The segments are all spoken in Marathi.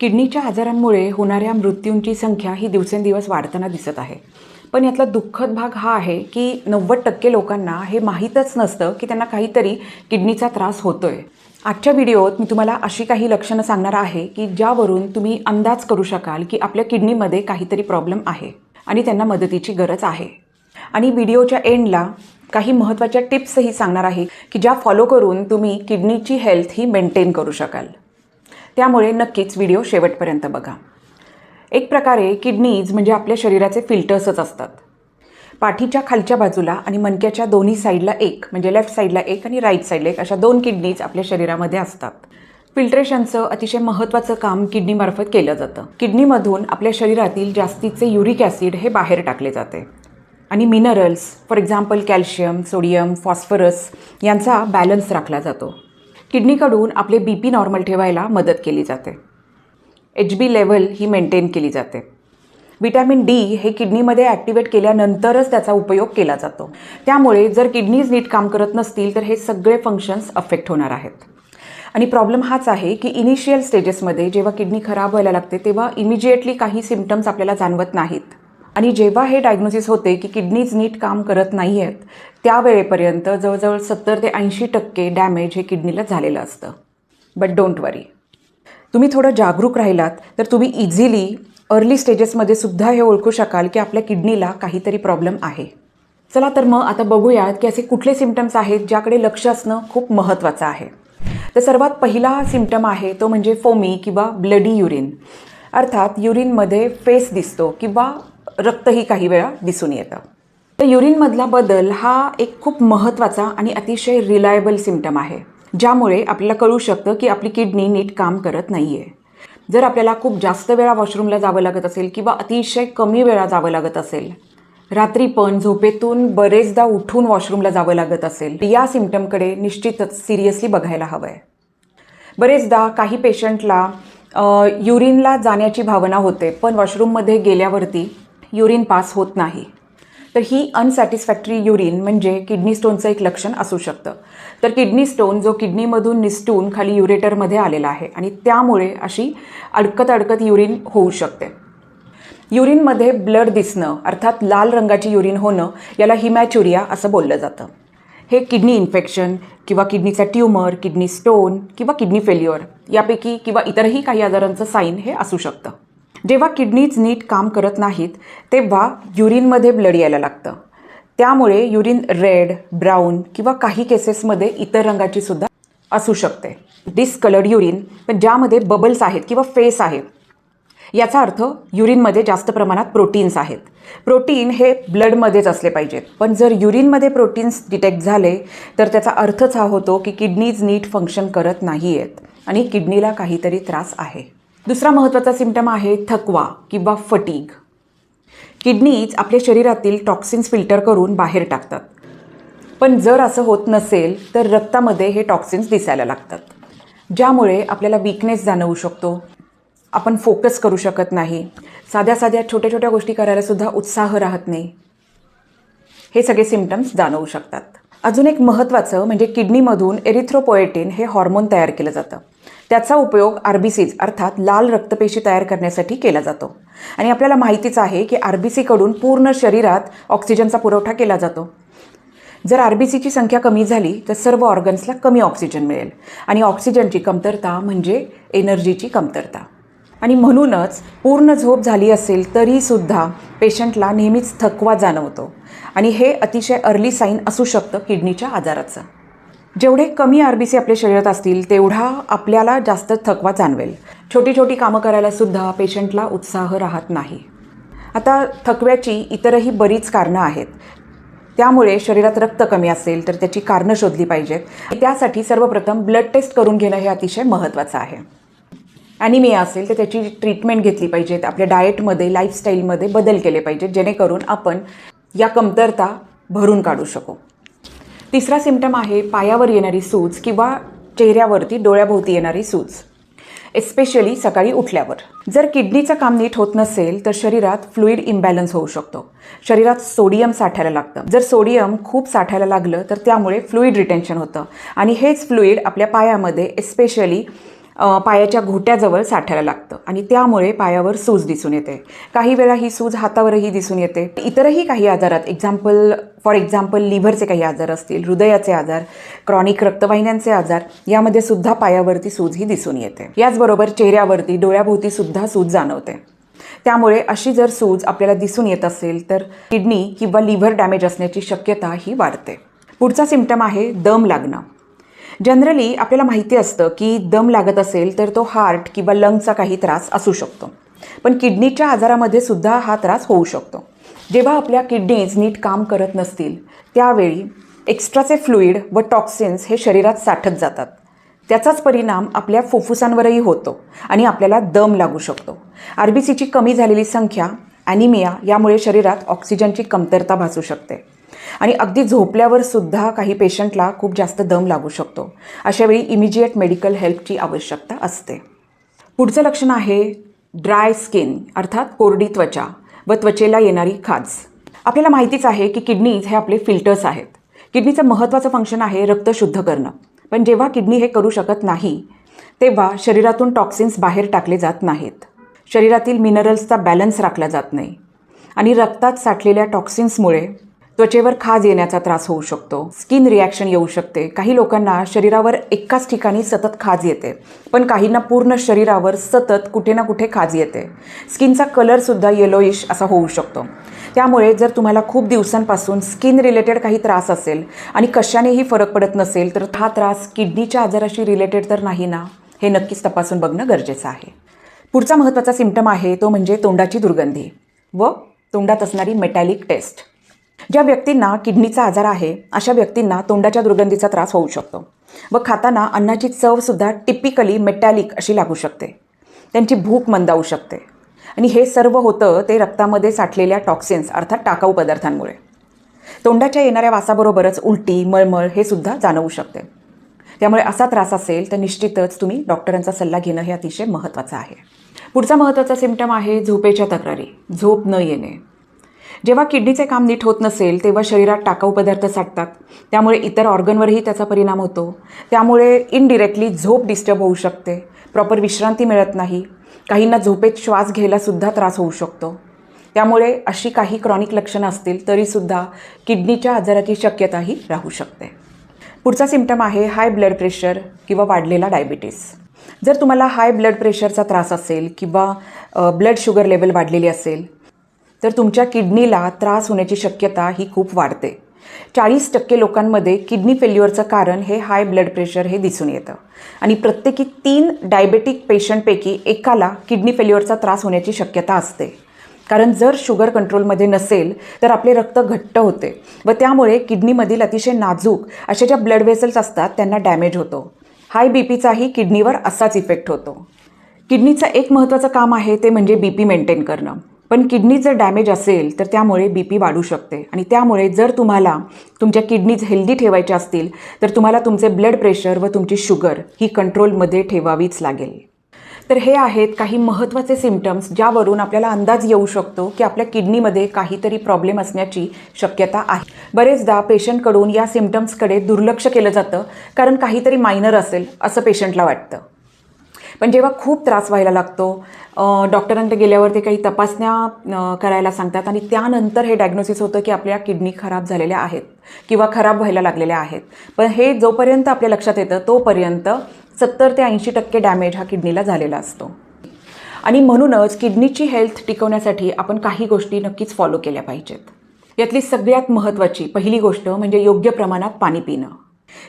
किडनीच्या आजारांमुळे होणाऱ्या मृत्यूंची संख्या ही दिवसेंदिवस वाढताना दिसत आहे. पण यातला दुःखद भाग हा आहे की नव्वद टक्के लोकांना हे माहीतच नसतं की त्यांना काहीतरी किडनीचा त्रास होतोय. आजच्या व्हिडिओत मी तुम्हाला अशी काही लक्षणं सांगणार आहे की ज्यावरून तुम्ही अंदाज करू शकाल की आपल्या किडनीमध्ये काहीतरी प्रॉब्लेम आहे आणि त्यांना मदतीची गरज आहे. आणि व्हिडिओच्या एंडला काही महत्त्वाच्या टिप्सही सांगणार आहे की ज्या फॉलो करून तुम्ही किडनीची हेल्थ ही मेंटेन करू शकाल. त्यामुळे नक्कीच व्हिडिओ शेवटपर्यंत बघा. एक प्रकारे किडनीज म्हणजे आपल्या शरीराचे फिल्टर्सच असतात. पाठीच्या खालच्या बाजूला आणि मणक्याच्या दोन्ही साईडला एक म्हणजे लेफ्ट साईडला एक आणि राईट साईडला एक अशा दोन किडनीज आपल्या शरीरामध्ये असतात. फिल्ट्रेशनचं अतिशय महत्त्वाचं काम किडनीमार्फत केलं जातं. किडनीमधून आपल्या शरीरातील जास्तीचे युरिक ॲसिड हे बाहेर टाकले जाते. आणि minerals for example calcium sodium phosphorus यांचा बॅलन्स राखला जातो. किडनीकडून आपले बी पी नॉर्मल ठेवायला मदत केली जाते. एच बी लेवल ही मेंटेन केली जाते. विटॅमिन डी हे किडनीमध्ये ॲक्टिवेट केल्यानंतरच त्याचा उपयोग केला जातो. त्यामुळे जर किडनीज नीट काम करत नसतील तर हे सगळे फंक्शन्स अफेक्ट होणार आहेत. आणि प्रॉब्लेम हाच आहे की इनिशियल स्टेजेसमध्ये जेव्हा किडनी खराब व्हायला लागते तेव्हा इमिजिएटली काही सिमटम्स आपल्याला जाणवत नाहीत. आणि जेव्हा हे डायग्नोसिस होते की किडनीज नीट काम करत नाही आहेत त्यावेळेपर्यंत जवळजवळ सत्तर ते ऐंशी टक्के डॅमेज हे किडनीला झालेलं असतं. बट डोंट वरी तुम्ही थोडं जागरूक राहिलात तर तुम्ही इझिली अर्ली स्टेजेसमध्ये सुद्धा हे ओळखू शकाल की आपल्या किडनीला काहीतरी प्रॉब्लेम आहे. चला तर मग आता बघूयात की असे कुठले सिमटम्स आहेत ज्याकडे लक्ष असणं खूप महत्त्वाचं आहे. तर सर्वात पहिला सिमटम आहे तो म्हणजे फोमी किंवा ब्लडी युरिन अर्थात युरिनमध्ये फेस दिसतो किंवा रक्तही काही वेळा दिसून येतं. तर युरिनमधला बदल हा एक खूप महत्त्वाचा आणि अतिशय रिलायबल सिमटम आहे ज्यामुळे आपल्याला कळू शकतं की आपली किडनी नीट काम करत नाही आहे जर आपल्याला खूप जास्त वेळा वॉशरूमला जावं लागत असेल किंवा अतिशय कमी वेळा जावं लागत असेल रात्री पण झोपेतून बरेचदा उठून वॉशरूमला जावं लागत असेल या सिमटमकडे निश्चितच सिरियसली बघायला हवं आहे बरेचदा काही पेशंटला युरिनला जाण्याची भावना होते पण वॉशरूममध्ये गेल्यावरती युरिन पास होत नाही. तर ही अनसॅटिस्फॅक्टरी युरिन म्हणजे किडनी स्टोनचं एक लक्षण असू शकतं. तर किडनी स्टोन जो किडनीमधून निसटून खाली युरेटरमध्ये आलेला आहे आणि त्यामुळे अशी अडकत अडकत युरिन होऊ शकते. युरिनमध्ये ब्लड दिसणं अर्थात लाल रंगाची युरिन होणं याला हिमॅच्युरिया असं बोललं जातं. हे किडनी इन्फेक्शन किंवा किडनीचा ट्यूमर किडनी स्टोन किंवा किडनी फेल्युअर यापैकी किंवा इतरही काही आजारांचं साईन हे असू शकतं. जेव्हा किडनीज नीट काम करत नाहीत तेव्हा युरिनमध्ये ब्लड यायला लागतं. त्यामुळे युरिन रेड ब्राऊन किंवा काही केसेसमध्ये इतर रंगाची सुद्धा असू शकते. डिसकलर्ड युरिन पण ज्यामध्ये बबल्स आहेत किंवा फेस आहे याचा अर्थ युरिनमध्ये जास्त प्रमाणात प्रोटीन्स आहेत. प्रोटीन हे ब्लडमध्येच असले पाहिजेत पण जर युरिनमध्ये प्रोटीन्स डिटेक्ट झाले तर त्याचा अर्थच हा होतो की किडनीज नीट फंक्शन करत नाही आहेत आणि किडनीला काहीतरी त्रास आहे. दुसरा महत्त्वाचा सिमटम आहे थकवा किंवा फटीग किडनीज आपल्या शरीरातील टॉक्सिन्स फिल्टर करून बाहेर टाकतात. पण जर असं होत नसेल तर रक्तामध्ये हे टॉक्सिन्स दिसायला लागतात. ज्यामुळे आपल्याला विकनेस जाणवू शकतो. आपण फोकस करू शकत नाही. साध्या साध्या छोट्या छोट्या गोष्टी करायलासुद्धा उत्साह राहत नाही. हे सगळे सिमटम्स जाणवू शकतात. अजून एक महत्त्वाचं म्हणजे किडनीमधून एरिथ्रोपोएटिन हे हॉर्मोन तयार केलं जातं. त्याचा उपयोग आर बी सीज अर्थात लाल रक्तपेशी तयार करण्यासाठी केला जातो. आणि आपल्याला माहितीच आहे की आर बी सीकडून पूर्ण शरीरात ऑक्सिजनचा पुरवठा केला जातो. जर आर बी सीची संख्या कमी झाली तर सर्व ऑर्गन्सला कमी ऑक्सिजन मिळेल. आणि ऑक्सिजनची कमतरता म्हणजे एनर्जीची कमतरता. आणि म्हणूनच पूर्ण झोप झाली असेल तरीसुद्धा पेशंटला नेहमीच थकवा जाणवतो. आणि हे अतिशय अर्ली साईन असू शकतं किडनीच्या आजाराचं. जेवढे कमी आर बी सी आपल्या शरीरात असतील तेवढा आपल्याला जास्त थकवा जाणवेल. छोटी छोटी कामं करायला सुद्धा पेशंटला उत्साह राहत नाही. आता थकव्याची इतरही बरीच कारणं आहेत. त्यामुळे शरीरात रक्त कमी असेल तर त्याची कारणं शोधली पाहिजेत. त्यासाठी सर्वप्रथम ब्लड टेस्ट करून घेणं हे अतिशय महत्त्वाचं आहे. ॲनिमिया असेल तर त्याची ट्रीटमेंट घेतली पाहिजेत. आपल्या डाएटमध्ये लाईफस्टाईलमध्ये बदल केले पाहिजेत जेणेकरून आपण या कमतरता भरून काढू शकू. तिसरा सिमटम आहे पायावर येणारी सूज किंवा चेहऱ्यावरती डोळ्याभोवती येणारी सूज एस्पेशली सकाळी उठल्यावर. जर किडनीचं काम नीट होत नसेल तर शरीरात फ्लुईड इम्बॅलन्स होऊ शकतो. शरीरात सोडियम साठायला लागतं. जर सोडियम खूप साठायला लागलं तर त्यामुळे फ्लुईड रिटेन्शन होतं. आणि हेच फ्लुईड आपल्या पायामध्ये एस्पेशली पायाच्या घोट्याजवळ साठायला लागतं. आणि त्यामुळे पायावर सूज दिसून येते. काही वेळा ही सूज हातावरही दिसून येते. इतरही काही आजारात एक्झाम्पल फॉर एक्झाम्पल लिव्हरचे काही आजार असतील हृदयाचे आजार क्रॉनिक रक्तवाहिन्यांचे आजार यामध्ये सुद्धा पायावरती सूज ही दिसून येते. याचबरोबर चेहऱ्यावरती डोळ्याभोवती सुद्धा सूज जाणवते. त्यामुळे अशी जर सूज आपल्याला दिसून येत असेल तर किडनी किंवा लिव्हर डॅमेज असण्याची शक्यता ही वाढते. पुढचा सिम्पटम आहे दम लागणं. जनरली आपल्याला माहिती असतं की दम लागत असेल तर तो हार्ट किंवा लंगचा काही त्रास असू शकतो. पण किडनीच्या आजारामध्ये सुद्धा हा त्रास होऊ शकतो. जेव्हा आपल्या किडनीज नीट काम करत नसतील त्यावेळी एक्स्ट्राचे फ्लुईड व टॉक्सिन्स हे शरीरात साठत जातात. त्याचाच परिणाम आपल्या फुफ्फुसांवरही होतो आणि आपल्याला दम लागू शकतो. आर बी सीची कमी झालेली संख्या ॲनिमिया यामुळे शरीरात ऑक्सिजनची कमतरता भासू शकते. आणि अगदी झोपल्यावर सुद्धा काही पेशंटला खूप जास्त दम लागू शकतो. अशावेळी इमिजिएट मेडिकल हेल्पची आवश्यकता असते. पुढचं लक्षण आहे ड्राय स्किन अर्थात कोरडी त्वचा व त्वचेला येणारी खाज. आपल्याला माहितीच आहे की किडनीज हे आपले फिल्टर्स आहेत. किडनीचं महत्त्वाचं फंक्शन आहे रक्त शुद्ध करणं. पण जेव्हा किडनी हे करू शकत नाही तेव्हा शरीरातून टॉक्सिन्स बाहेर टाकले जात नाहीत. शरीरातील मिनरल्सचा बॅलन्स राखला जात नाही. आणि रक्तात साठलेल्या टॉक्सिन्समुळे त्वचेवर खाज येण्याचा त्रास होऊ शकतो. स्किन रिॲक्शन येऊ शकते. काही लोकांना शरीरावर एकाच ठिकाणी सतत खाज येते पण काहींना पूर्ण शरीरावर सतत कुठे ना कुठे खाज येते. स्किनचा कलरसुद्धा येलोइश असा होऊ शकतो. त्यामुळे जर तुम्हाला खूप दिवसांपासून स्किन रिलेटेड काही त्रास असेल आणि कशानेही फरक पडत नसेल तर हा त्रास किडनीच्या आजाराशी रिलेटेड तर नाही ना? हे नक्कीच तपासून बघणं गरजेचं आहे. पुढचा महत्त्वाचा सिम्पटम आहे तो म्हणजे तोंडाची दुर्गंधी व तोंडात असणारी मेटॅलिक टेस्ट ज्या व्यक्तींना किडनीचा आजार आहे अशा व्यक्तींना तोंडाच्या दुर्गंधीचा त्रास होऊ शकतो व खाताना अन्नाची चवसुद्धा टिपिकली मेटॅलिक अशी लागू शकते. त्यांची भूक मंदावू शकते. आणि हे सर्व होतं ते रक्तामध्ये साठलेल्या टॉक्सिन्स अर्थात टाकाऊ पदार्थांमुळे. तोंडाच्या येणाऱ्या वासाबरोबरच उलटी मळमळ हे सुद्धा जाणवू शकते. त्यामुळे असा त्रास असेल तर निश्चितच तुम्ही डॉक्टरांचा सल्ला घेणं हे अतिशय महत्त्वाचं आहे. पुढचा महत्त्वाचा सिम्पटम आहे झोपेच्या तक्रारी. झोप न येणे. जेव्हा किडनीचे काम नीट होत नसेल तेव्हा शरीरात टाकाऊ पदार्थ साठतात. त्यामुळे इतर ऑर्गनवरही त्याचा परिणाम होतो. त्यामुळे इनडिरेक्टली झोप डिस्टर्ब होऊ शकते. प्रॉपर विश्रांती मिळत नाही. काहींना झोपेत श्वास घ्यायलासुद्धा त्रास होऊ शकतो. त्यामुळे अशी काही क्रॉनिक लक्षणं असतील तरीसुद्धा किडनीच्या आजाराची शक्यताही राहू शकते. पुढचा सिम्पटम आहे हाय ब्लड प्रेशर किंवा वाढलेला डायबिटीस जर तुम्हाला हाय ब्लड प्रेशरचा त्रास असेल किंवा ब्लड शुगर लेवल वाढलेली असेल तर तुमच्या किडनीला त्रास होण्याची शक्यता ही खूप वाढते. चाळीस टक्के लोकांमध्ये किडनी फेल्युअरचं कारण हे हाय ब्लड प्रेशर हे दिसून येतं. आणि प्रत्येकी तीन डायबेटिक पेशंटपैकी एकाला किडनी फेल्युअरचा त्रास होण्याची शक्यता असते. कारण जर शुगर कंट्रोलमध्ये नसेल तर आपले रक्त घट्ट होते व त्यामुळे किडनीमधील अतिशय नाजूक अशा ज्या ब्लड वेसल्स असतात त्यांना डॅमेज होतो. हाय बी पीचाही किडनीवर असाच इफेक्ट होतो. किडनीचं एक महत्त्वाचं काम आहे ते म्हणजे बी पी मेंटेन करणं. पण किडनीत जर डॅमेज असेल तर त्यामुळे बी पी वाढू शकते. आणि त्यामुळे जर तुम्हाला तुमच्या किडनीज हेल्दी ठेवायच्या असतील तर तुम्हाला तुमचे ब्लड प्रेशर व तुमची शुगर ही कंट्रोलमध्ये ठेवावीच लागेल. तर हे आहेत काही महत्त्वाचे सिम्टम्स ज्यावरून आपल्याला अंदाज येऊ शकतो की आपल्या किडनीमध्ये काहीतरी प्रॉब्लेम असण्याची शक्यता आहे. बरेचदा पेशंटकडून या सिम्टम्सकडे दुर्लक्ष केलं जातं कारण काहीतरी मायनर असेल असं पेशंटला वाटतं. पण जेव्हा खूप त्रास व्हायला लागतो डॉक्टरांकडे गेल्यावर ते काही तपासण्या करायला सांगतात आणि त्यानंतर हे डायग्नोसिस होतं की आपल्या किडनी खराब झालेल्या आहेत किंवा खराब व्हायला लागलेल्या आहेत. पण हे जोपर्यंत आपल्या लक्षात येतं तोपर्यंत सत्तर ते ऐंशी टक्के डॅमेज हा किडनीला झालेला असतो. आणि म्हणूनच किडनीची हेल्थ टिकवण्यासाठी आपण काही गोष्टी नक्कीच फॉलो केल्या पाहिजेत. यातली सगळ्यात महत्त्वाची पहिली गोष्ट म्हणजे योग्य प्रमाणात पाणी पिणं.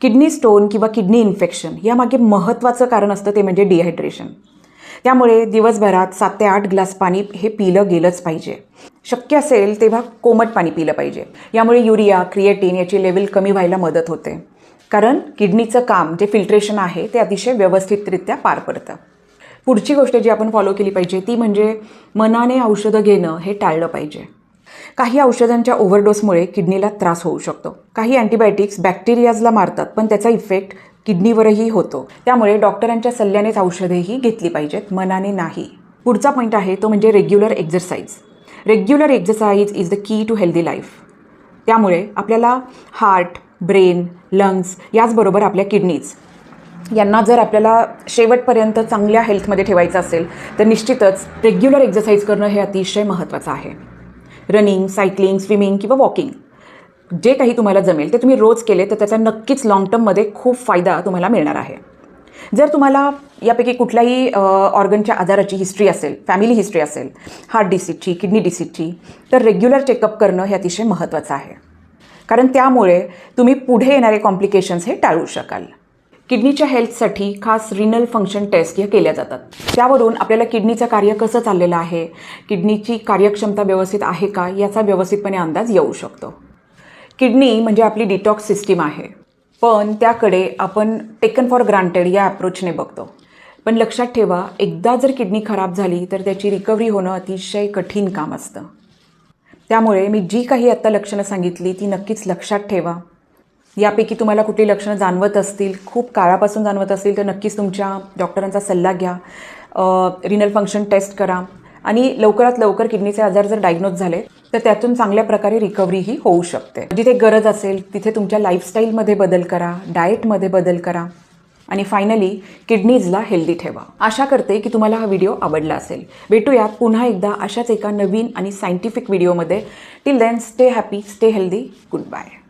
किडनी स्टोन किंवा किडनी इन्फेक्शन यामागे महत्त्वाचं कारण असतं ते म्हणजे डिहायड्रेशन. त्यामुळे दिवसभरात सात ते आठ ग्लास पाणी हे पिलं गेलंच पाहिजे. शक्य असेल तेव्हा कोमट पाणी पिलं पाहिजे. यामुळे युरिया क्रिएटिन याची लेवल कमी व्हायला मदत होते. कारण किडनीचं काम जे फिल्ट्रेशन आहे ते अतिशय व्यवस्थितरित्या पार पडतं. पुढची गोष्ट जी आपण फॉलो केली पाहिजे ती म्हणजे मनाने औषधं घेणं हे टाळलं पाहिजे. काही औषधांच्या ओव्हरडोसमुळे किडनीला त्रास होऊ शकतो. काही अँटीबायोटिक्स बॅक्टेरियाजला मारतात पण त्याचा इफेक्ट किडनीवरही होतो. त्यामुळे डॉक्टरांच्या सल्ल्यानेच औषधेही घेतली पाहिजेत मनाने नाही. पुढचा पॉईंट आहे तो म्हणजे regular exercise regular exercise is the key to healthy life त्यामुळे आपल्याला हार्ट ब्रेन लंग्स याचबरोबर आपल्या किडनीज यांना जर आपल्याला शेवटपर्यंत चांगल्या हेल्थमध्ये ठेवायचं असेल तर निश्चितच रेग्युलर एक्झरसाईज करणं हे अतिशय महत्त्वाचं आहे. रनिंग सायकलिंग स्विमिंग किंवा वॉकिंग जे काही तुम्हाला जमेल ते तुम्ही रोज केले तर त्याचा नक्कीच लाँग टर्ममध्ये खूप फायदा तुम्हाला मिळणार आहे. जर तुम्हाला यापैकी कुठल्याही ऑर्गनच्या आजाराची हिस्ट्री असेल फॅमिली हिस्ट्री असेल हार्ट डिसीजची किडनी डिसीजची तर रेग्युलर चेकअप करणं हे अतिशय महत्त्वाचं आहे. कारण त्यामुळे तुम्ही पुढे येणारे कॉम्प्लिकेशन्स हे टाळू शकाल. किडनीच्या हेल्थसाठी खास रिनल फंक्शन टेस्ट ह्या केल्या जातात. त्यावरून आपल्याला किडनीचं कार्य कसं चाललेलं आहे? किडनीची कार्यक्षमता व्यवस्थित आहे का? याचा व्यवस्थितपणे अंदाज येऊ शकतो. किडनी म्हणजे आपली डिटॉक्स सिस्टीम आहे. पण त्याकडे आपण टेकन फॉर ग्रांटेड या अप्रोचने बघतो. पण लक्षात ठेवा एकदा जर किडनी खराब झाली तर त्याची रिकव्हरी होणं अतिशय कठीण काम असतं. त्यामुळे मी जी काही आत्ता लक्षणं सांगितली ती नक्कीच लक्षात ठेवा. यापैकी तुम्हाला कुठली लक्षणं जाणवत असतील खूप काळापासून जाणवत असतील तर नक्कीच तुमच्या डॉक्टरांचा सल्ला घ्या. रिनल फंक्शन टेस्ट करा. आणि लवकरात लवकर किडनीचे आजार जर डायग्नोज झाले तर त्यातून चांगल्या प्रकारे रिकव्हरीही होऊ शकते. जिथे गरज असेल तिथे तुमच्या लाईफस्टाईलमध्ये बदल करा डाएटमध्ये बदल करा. आणि फायनली किडनीजला हेल्दी ठेवा. आशा करते की तुम्हाला हा व्हिडिओ आवडला असेल. भेटूयात पुन्हा एकदा अशाच एका नवीन आणि सायंटिफिक व्हिडिओमध्ये till then stay happy stay healthy good bye